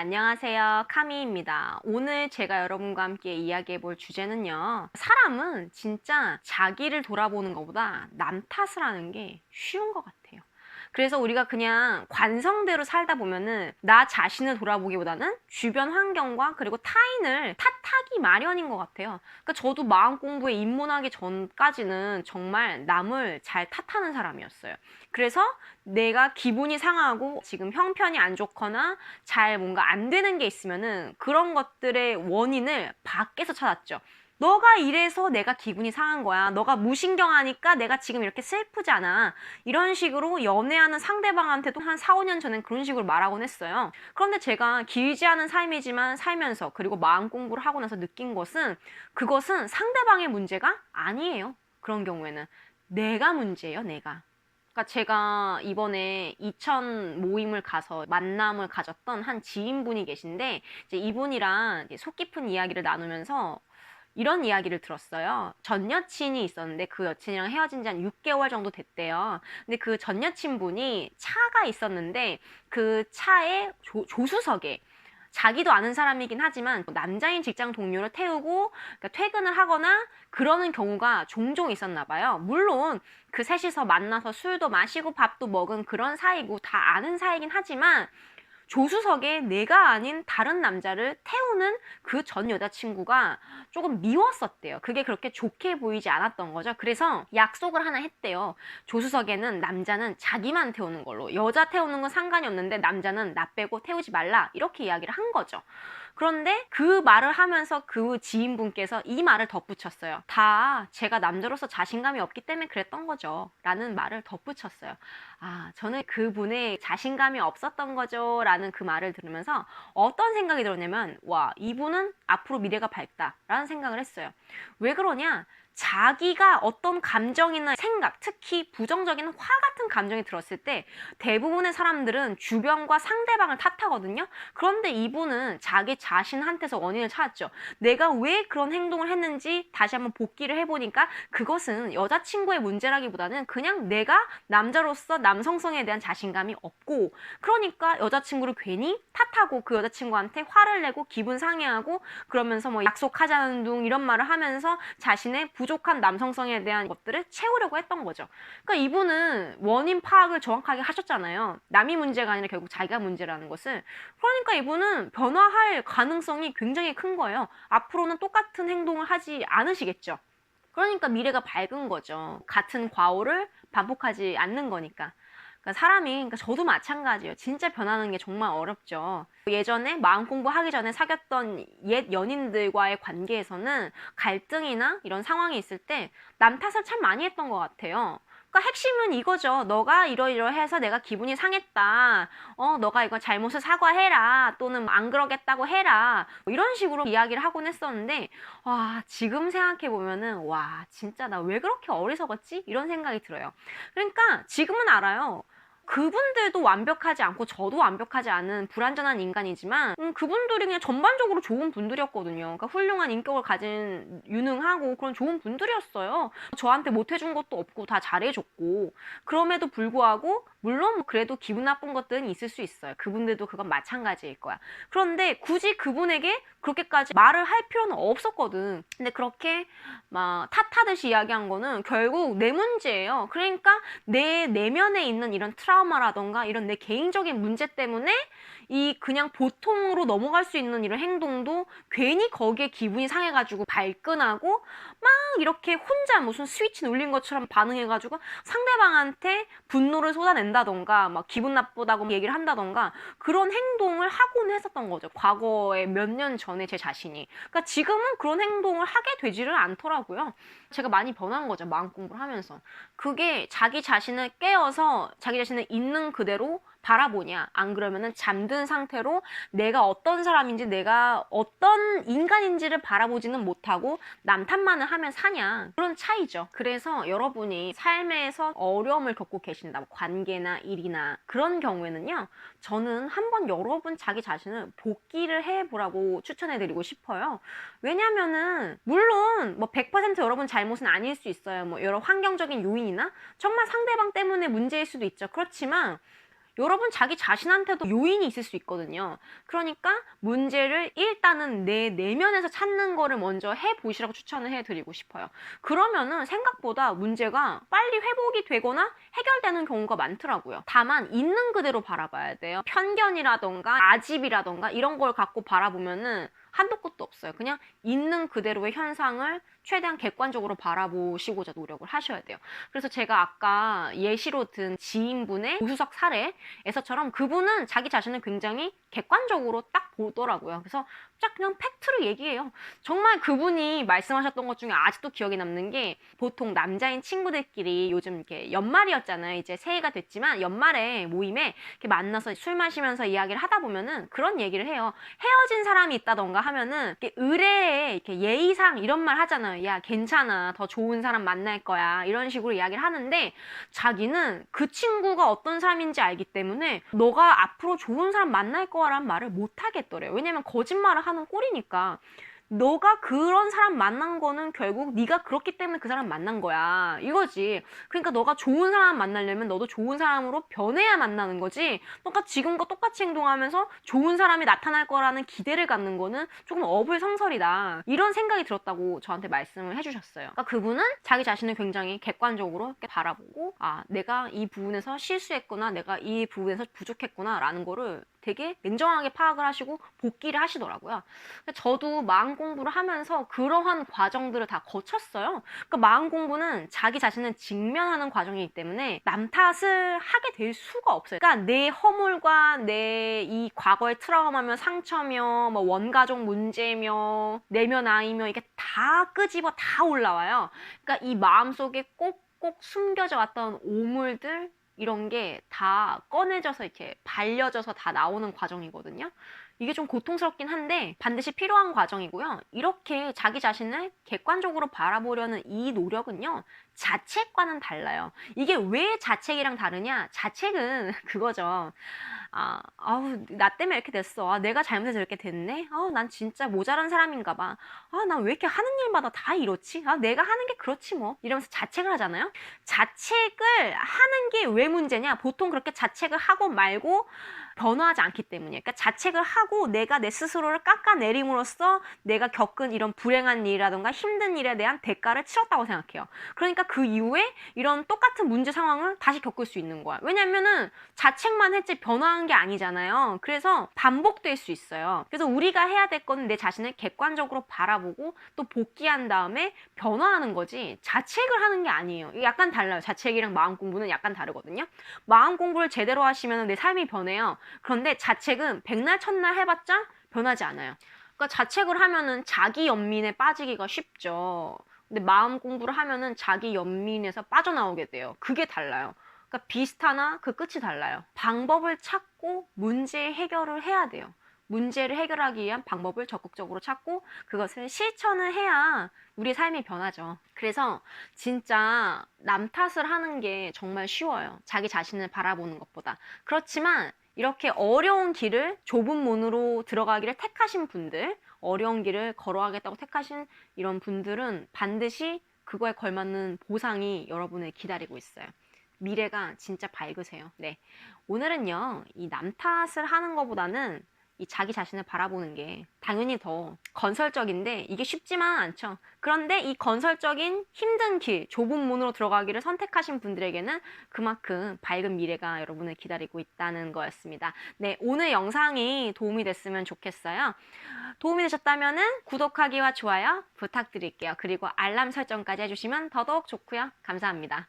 안녕하세요. 카미입니다. 오늘 제가 여러분과 함께 이야기해 볼 주제는요. 사람은 진짜 자기를 돌아보는 것보다 남 탓을 하는 게 쉬운 것 같아요. 그래서 우리가 그냥 관성대로 살다 보면은 나 자신을 돌아보기보다는 주변 환경과 그리고 타인을 탓하기 마련인 것 같아요. 그러니까 저도 마음 공부에 입문하기 전까지는 정말 남을 잘 탓하는 사람이었어요. 그래서 내가 기분이 상하고 지금 형편이 안 좋거나 잘 뭔가 안 되는 게 있으면은 그런 것들의 원인을 밖에서 찾았죠. 너가 이래서 내가 기분이 상한 거야. 너가 무신경하니까 내가 지금 이렇게 슬프잖아. 이런 식으로 연애하는 상대방한테도 한 4, 5년 전엔 그런 식으로 말하곤 했어요. 그런데 제가 길지 않은 삶이지만 살면서 그리고 마음 공부를 하고 나서 느낀 것은 그것은 상대방의 문제가 아니에요. 그런 경우에는 내가 문제예요, 내가. 그러니까 제가 이번에 이천 모임을 가서 만남을 가졌던 한 지인분이 계신데 이제 이분이랑 이제 속 깊은 이야기를 나누면서 이런 이야기를 들었어요. 전 여친이 있었는데 그 여친이랑 헤어진 지 한 6개월 정도 됐대요. 근데 그 전 여친분이 차가 있었는데 그 차의 조, 조수석에 자기도 아는 사람이긴 하지만 남자인 직장 동료를 태우고 그러니까 퇴근을 하거나 그러는 경우가 종종 있었나 봐요. 물론 그 셋이서 만나서 술도 마시고 밥도 먹은 그런 사이고 다 아는 사이긴 하지만 조수석에 내가 아닌 다른 남자를 태우는 그 전 여자친구가 조금 미웠었대요. 그게 그렇게 좋게 보이지 않았던 거죠. 그래서 약속을 하나 했대요. 조수석에는 남자는 자기만 태우는 걸로. 여자 태우는 건 상관이 없는데 남자는 나 빼고 태우지 말라. 이렇게 이야기를 한 거죠. 그런데 그 말을 하면서 그 지인분께서 이 말을 덧붙였어요. 다 제가 남자로서 자신감이 없기 때문에 그랬던 거죠. 라는 말을 덧붙였어요. 아, 저는 그분의 자신감이 없었던 거죠. 라는 그 말을 들으면서 어떤 생각이 들었냐면, 와, 이분은 앞으로 미래가 밝다. 라는 생각을 했어요. 왜 그러냐? 자기가 어떤 감정이나 생각, 특히 부정적인 화 같은 감정이 들었을 때 대부분의 사람들은 주변과 상대방을 탓하거든요. 그런데 이분은 자기 자신한테서 원인을 찾았죠. 내가 왜 그런 행동을 했는지 다시 한번 복기를 해보니까 그것은 여자친구의 문제라기보다는 그냥 내가 남자로서 남성성에 대한 자신감이 없고 그러니까 여자친구를 괜히 탓하고 그 여자친구한테 화를 내고 기분 상해하고 그러면서 뭐 약속하자는 둥 이런 말을 하면서 자신의 부 족한 남성성에 대한 것들을 채우려고 했던 거죠. 그러니까 이분은 원인 파악을 정확하게 하셨잖아요. 남이 문제가 아니라 결국 자기가 문제라는 것을. 그러니까 이분은 변화할 가능성이 굉장히 큰 거예요. 앞으로는 똑같은 행동을 하지 않으시겠죠. 그러니까 미래가 밝은 거죠. 같은 과오를 반복하지 않는 거니까. 그러니까 사람이, 그러니까 저도 마찬가지예요. 진짜 변하는 게 정말 어렵죠. 예전에 마음 공부하기 전에 사귀었던 옛 연인들과의 관계에서는 갈등이나 이런 상황이 있을 때 남 탓을 참 많이 했던 것 같아요. 그러니까 핵심은 이거죠. 너가 이러이러해서 내가 기분이 상했다. 어, 너가 이거 잘못을 사과해라. 또는 안 그러겠다고 해라. 뭐 이런 식으로 이야기를 하곤 했었는데, 와, 지금 생각해 보면은, 와, 진짜 나 왜 그렇게 어리석었지? 이런 생각이 들어요. 그러니까 지금은 알아요. 그분들도 완벽하지 않고 저도 완벽하지 않은 불완전한 인간이지만 음, 그분들이 그냥 전반적으로 좋은 분들이었거든요. 그러니까 훌륭한 인격을 가진 유능하고 그런 좋은 분들이었어요. 저한테 못 해준 것도 없고 다 잘해줬고 그럼에도 불구하고 물론 그래도 기분 나쁜 것들은 있을 수 있어요. 그분들도 그건 마찬가지일 거야. 그런데 굳이 그분에게 그렇게까지 말을 할 필요는 없었거든. 근데 그렇게 막 탓하듯이 이야기한 거는 결국 내 문제예요. 그러니까 내 내면에 있는 이런 트라우마라던가 이런 내 개인적인 문제 때문에 이 그냥 보통으로 넘어갈 수 있는 이런 행동도 괜히 거기에 기분이 상해가지고 발끈하고 막 이렇게 혼자 무슨 스위치 눌린 것처럼 반응해가지고 상대방한테 분노를 쏟아낸다던가 막 기분 나쁘다고 얘기를 한다던가 그런 행동을 하곤 했었던 거죠. 과거에 몇 년 전에 제 자신이. 그러니까 지금은 그런 행동을 하게 되지를 않더라고요. 제가 많이 변한 거죠. 마음 공부를 하면서. 그게 자기 자신을 깨어서 자기 자신을 있는 그대로 바라보냐. 안 그러면은 잠든 상태로 내가 어떤 사람인지 내가 어떤 인간인지를 바라보지는 못하고 남 탓만을 하면 사냐. 그런 차이죠. 그래서 여러분이 삶에서 어려움을 겪고 계신다. 뭐 관계나 일이나 그런 경우에는요. 저는 한번 여러분 자기 자신을 복귀를 해보라고 추천해드리고 싶어요. 왜냐면은 물론 뭐 100% 여러분 잘못은 아닐 수 있어요. 뭐 여러 환경적인 요인이나 정말 상대방 때문에 문제일 수도 있죠. 그렇지만 여러분 자기 자신한테도 요인이 있을 수 있거든요. 그러니까 문제를 일단은 내 내면에서 찾는 거를 먼저 해 보시라고 추천을 해 드리고 싶어요. 그러면은 생각보다 문제가 빨리 회복이 되거나 해결되는 경우가 많더라고요. 다만 있는 그대로 바라봐야 돼요. 편견이라던가 아집이라던가 이런 걸 갖고 바라보면은 한도 끝도 없어요. 그냥 있는 그대로의 현상을 최대한 객관적으로 바라보시고자 노력을 하셔야 돼요. 그래서 제가 아까 예시로 든 지인분의 우수석 사례에서처럼 그분은 자기 자신을 굉장히 객관적으로 딱 보더라고요. 그래서 딱 그냥 팩트를 얘기해요. 정말 그분이 말씀하셨던 것 중에 아직도 기억에 남는 게 보통 남자인 친구들끼리 요즘 이렇게 연말이었잖아요. 이제 새해가 됐지만 연말에 모임에 이렇게 만나서 술 마시면서 이야기를 하다 보면은 그런 얘기를 해요. 헤어진 사람이 있다던가 하면은 이렇게 의뢰에 이렇게 예의상 이런 말 하잖아요. 야, 괜찮아. 더 좋은 사람 만날 거야. 이런 식으로 이야기를 하는데 자기는 그 친구가 어떤 사람인지 알기 때문에 너가 앞으로 좋은 사람 만날 거라는 말을 못 하겠더래요. 왜냐면 거짓말을 하는 꼴이니까. 너가 그런 사람 만난 거는 결국 네가 그렇기 때문에 그 사람 만난 거야. 이거지. 그러니까 너가 좋은 사람 만나려면 너도 좋은 사람으로 변해야 만나는 거지. 너가 지금과 똑같이 행동하면서 좋은 사람이 나타날 거라는 기대를 갖는 거는 조금 어불성설이다. 이런 생각이 들었다고 저한테 말씀을 해주셨어요. 그러니까 그분은 자기 자신을 굉장히 객관적으로 바라보고 아 내가 이 부분에서 실수했구나, 내가 이 부분에서 부족했구나라는 거를 되게 냉정하게 파악을 하시고 복귀를 하시더라고요. 저도 마음 공부를 하면서 그러한 과정들을 다 거쳤어요. 그러니까 마음 공부는 자기 자신을 직면하는 과정이기 때문에 남 탓을 하게 될 수가 없어요. 그러니까 내 허물과 내 이 과거의 트라우마며 상처며 뭐 원가족 문제며 내면 아이며 이게 다 끄집어 다 올라와요. 그러니까 이 마음 속에 꼭 꼭 숨겨져 왔던 오물들 이런 게 다 꺼내져서 이렇게 발려져서 다 나오는 과정이거든요. 이게 좀 고통스럽긴 한데 반드시 필요한 과정이고요. 이렇게 자기 자신을 객관적으로 바라보려는 이 노력은요. 자책과는 달라요. 이게 왜 자책이랑 다르냐? 자책은 그거죠. 아, 아우, 나 때문에 이렇게 됐어. 아, 내가 잘못해서 이렇게 됐네? 아우, 난 진짜 모자란 사람인가 봐. 아, 난 왜 이렇게 하는 일마다 다 이렇지? 아, 내가 하는 게 그렇지 뭐. 이러면서 자책을 하잖아요? 자책을 하는 게 왜 문제냐? 보통 그렇게 자책을 하고 말고 변화하지 않기 때문이에요. 그러니까 자책을 하고 내가 내 스스로를 깎아내림으로써 내가 겪은 이런 불행한 일이라던가 힘든 일에 대한 대가를 치렀다고 생각해요. 그러니까 그 이후에 이런 똑같은 문제 상황을 다시 겪을 수 있는 거야. 왜냐면은 자책만 했지 변화한 게 아니잖아요. 그래서 반복될 수 있어요. 그래서 우리가 해야 될 거는 내 자신을 객관적으로 바라보고 또 복귀한 다음에 변화하는 거지 자책을 하는 게 아니에요. 이게 약간 달라요. 자책이랑 마음 공부는 약간 다르거든요. 마음 공부를 제대로 하시면 내 삶이 변해요. 그런데 자책은 백날 첫날 해봤자 변하지 않아요. 그러니까 자책을 하면은 자기 연민에 빠지기가 쉽죠. 근데 마음 공부를 하면은 자기 연민에서 빠져나오게 돼요. 그게 달라요. 그러니까 비슷하나 그 끝이 달라요. 방법을 찾고 문제 해결을 해야 돼요. 문제를 해결하기 위한 방법을 적극적으로 찾고 그것을 실천을 해야 우리 삶이 변하죠. 그래서 진짜 남 탓을 하는 게 정말 쉬워요. 자기 자신을 바라보는 것보다. 그렇지만 이렇게 어려운 길을 좁은 문으로 들어가기를 택하신 분들, 어려운 길을 걸어가겠다고 택하신 이런 분들은 반드시 그거에 걸맞는 보상이 여러분을 기다리고 있어요. 미래가 진짜 밝으세요. 네. 오늘은요, 이 남 탓을 하는 것보다는 이 자기 자신을 바라보는 게 당연히 더 건설적인데 이게 쉽지만 않죠. 그런데 이 건설적인 힘든 길, 좁은 문으로 들어가기를 선택하신 분들에게는 그만큼 밝은 미래가 여러분을 기다리고 있다는 거였습니다. 네, 오늘 영상이 도움이 됐으면 좋겠어요. 도움이 되셨다면 구독하기와 좋아요 부탁드릴게요. 그리고 알람 설정까지 해주시면 더더욱 좋고요. 감사합니다.